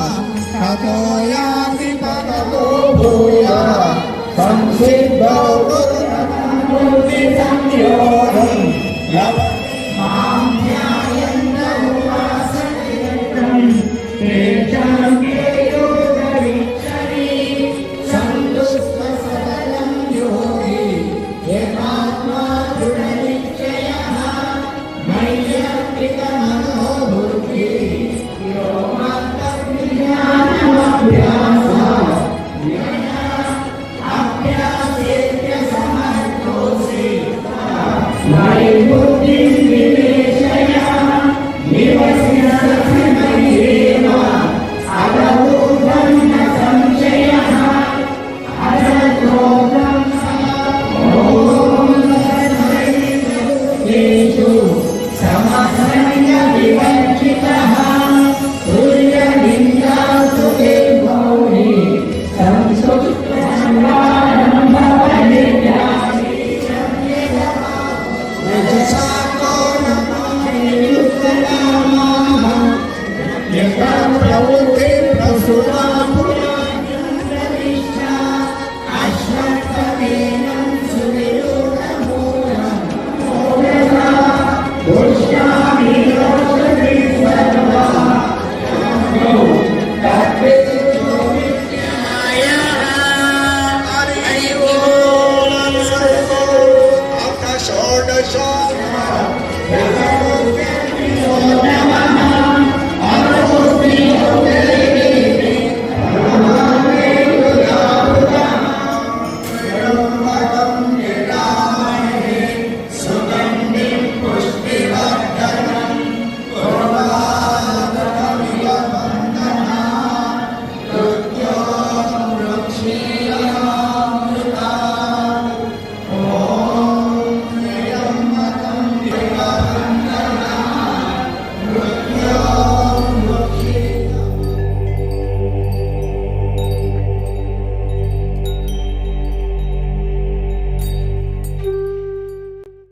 संसिद्धा ततो याति पदतो भूय संसिद्धौ मूर्ति संयोगम् Hallelujah,